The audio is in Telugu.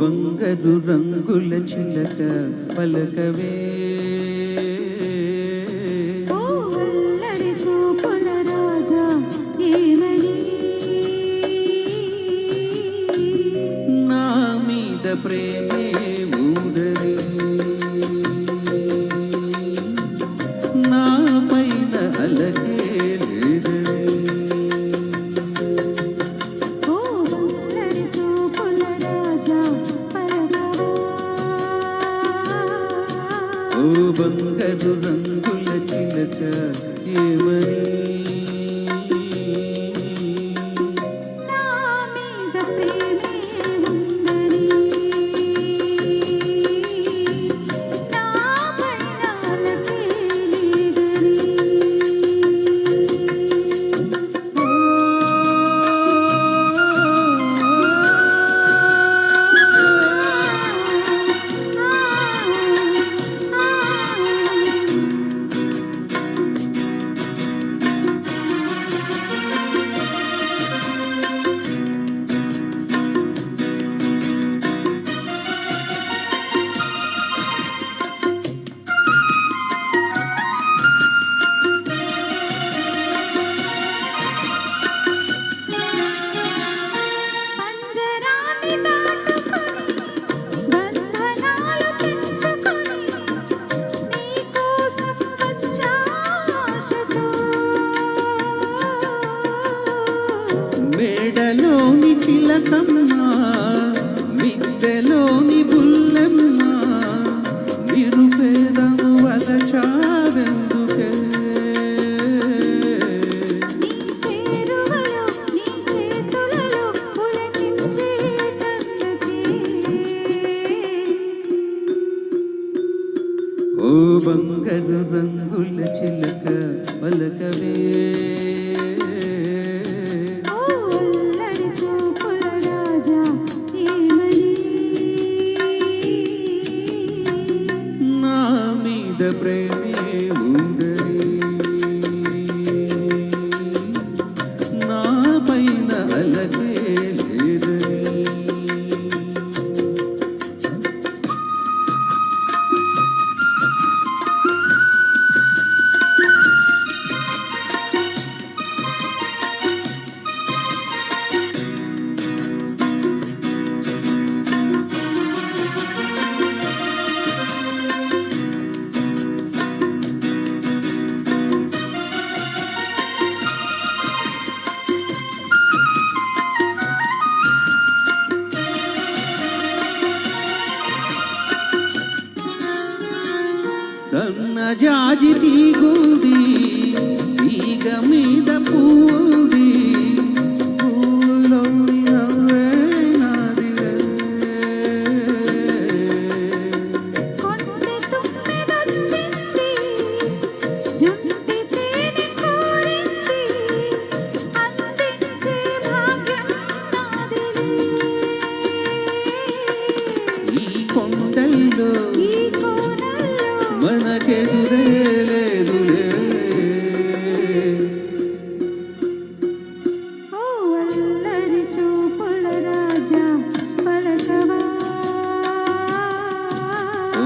వంగరు రంగుల చిలక పలకవే. నా మీద ప్రేమే ఓ బంగారు రంగుల చిలక ఏమని? బంగారు రంగుల చిలక పలకవే ప్రేమ సన్నజాజి తీగుంది తీగ మీద పువ్వు